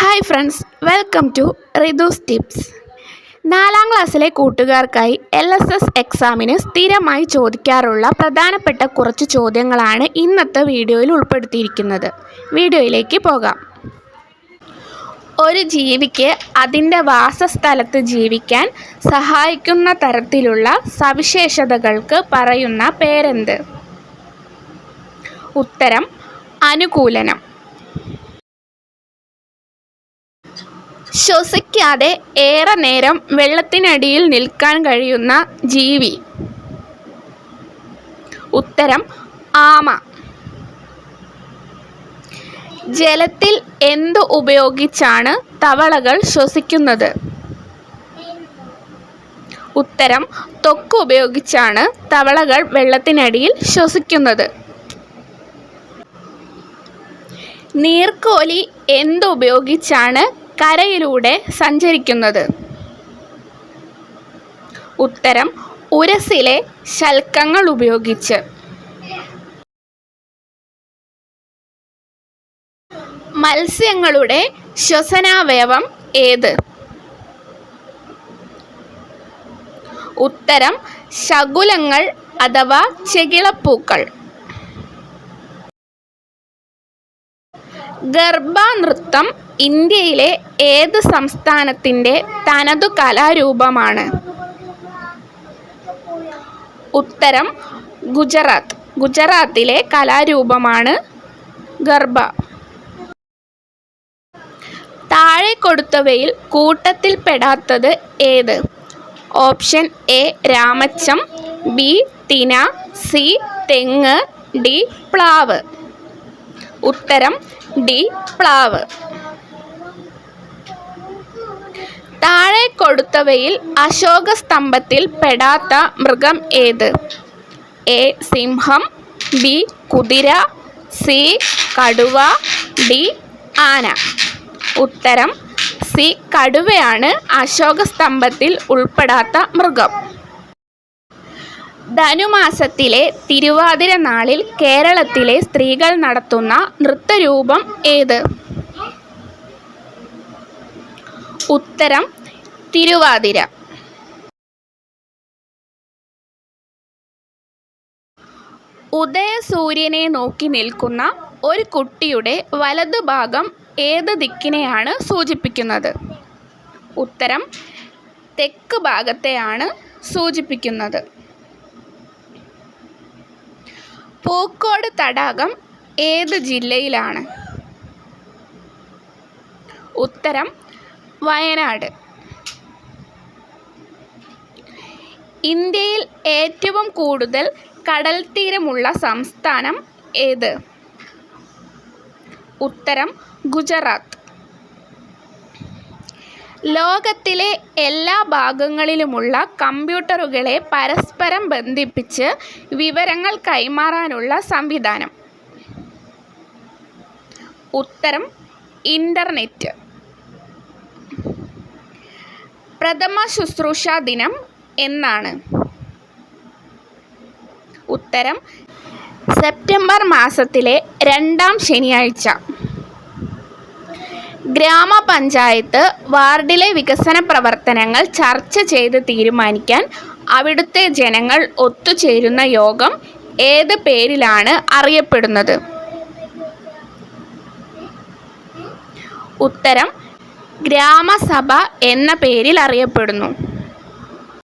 Hi friends welcome to Ridhu's tips. നാലാം ക്ലാസ്സിലെ കൂട്ടുകാർക്കായി L S S എക്സാമിന് സ്ഥിരമായി ചോദിക്കാറുള്ള പ്രധാനപ്പെട്ട കുറച്ച് ചോദ്യങ്ങളാണ് ഇന്നത്തെ വീഡിയോയിൽ ഉൾപ്പെടുത്തിയിരിക്കുന്നത്. വീഡിയോയിലേക്ക് പോകാം. ഒരു ജീവിക്ക് അതിന്റെ വാസസ്ഥലത്ത് ജീവിക്കാൻ സഹായിക്കുന്ന തരത്തിലുള്ള സവിശേഷതകൾക്ക് പറയുന്ന പേരെന്ത്? ഉത്തരം അനുകൂലനം. ശ്വസിക്കാതെ ഏറെ നേരം വെള്ളത്തിനടിയിൽ നിൽക്കാൻ കഴിയുന്ന ജീവി. ഉത്തരം ആമ. ജലത്തിൽ എന്ത് ഉപയോഗിച്ചാണ് തവളകൾ ശ്വസിക്കുന്നത്? ഉത്തരം തൊക്ക് ഉപയോഗിച്ചാണ് തവളകൾ വെള്ളത്തിനടിയിൽ ശ്വസിക്കുന്നത്. നീർക്കോലി എന്തുപയോഗിച്ചാണ് കരയിലൂടെ സഞ്ചരിക്കുന്നത്. ഉത്തരം ഉരസിലെ ശൽക്കങ്ങൾ ഉപയോഗിച്ച്. മത്സ്യങ്ങളുടെ ശ്വസനാവയവം ഏത്? ഉത്തരം ശകുലങ്ങൾ അഥവാ ചെകിളപ്പൂക്കൾ. ഗർഭാനൃത്തം ഇന്ത്യയിലെ ഏത് സംസ്ഥാനത്തിന്റെ തനതു കലാരൂപമാണ്? ഉത്തരം ഗുജറാത്ത്. ഗുജറാത്തിലെ കലാരൂപമാണ് ഗർഭ. താഴെ കൊടുത്തവയിൽ കൂട്ടത്തിൽപ്പെടാത്തത് ഏത്? ഓപ്ഷൻ എ രാമച്ചം ബി തിന സി തെങ്ങ് ഡി പ്ലാവ്. ഉത്തരം ഡി പ്ലാവ്. താഴെ കൊടുത്തവയിൽ അശോക സ്തംഭത്തിൽ പെടാത്ത മൃഗം ഏത്? എ സിംഹം ബി കുതിര സി കടുവ ഡി ആന. ഉത്തരം സി കടുവയാണ് അശോക സ്തംഭത്തിൽ ഉൾപ്പെടാത്ത മൃഗം. ധനുമാസത്തിലെ തിരുവാതിര നാളിൽ കേരളത്തിലെ സ്ത്രീകൾ നടത്തുന്ന നൃത്തരൂപം ഏത്? ഉത്തരം തിരുവാതിര. ഉദയസൂര്യനെ നോക്കി നിൽക്കുന്ന ഒരു കുട്ടിയുടെ വലതുഭാഗം ഏത് ദിക്കിനെയാണ് സൂചിപ്പിക്കുന്നത്? ഉത്തരം തെക്ക് ഭാഗത്തെയാണ് സൂചിപ്പിക്കുന്നത്. പൂക്കോട് തടാകം ഏത് ജില്ലയിലാണ്? ഉത്തരം വയനാട്. ഇന്ത്യയിൽ ഏറ്റവും കൂടുതൽ കടൽത്തീരമുള്ള സംസ്ഥാനം ഏത്? ഉത്തരം ഗുജറാത്ത്. ലോകത്തിലെ എല്ലാ ഭാഗങ്ങളിലുമുള്ള കമ്പ്യൂട്ടറുകളെ പരസ്പരം ബന്ധിപ്പിച്ച് വിവരങ്ങൾ കൈമാറാനുള്ള സംവിധാനം. ഉത്തരം ഇന്റർനെറ്റ് പ്രഥമ ശുശ്രൂഷ ദിനം എന്നാണ്. ഉത്തരം സെപ്റ്റംബർ മാസത്തിലെ രണ്ടാം ശനിയാഴ്ച. ഗ്രാമപഞ്ചായത്ത് വാർഡിലെ വികസന പ്രവർത്തനങ്ങൾ ചർച്ച ചെയ്ത് തീരുമാനിക്കാൻ അവിടുത്തെ ജനങ്ങൾ ഒത്തുചേരുന്ന യോഗം ഏത് പേരിലാണ് അറിയപ്പെടുന്നത്? ഉത്തരം ഗ്രാമസഭ എന്ന പേരിൽ അറിയപ്പെടുന്നു.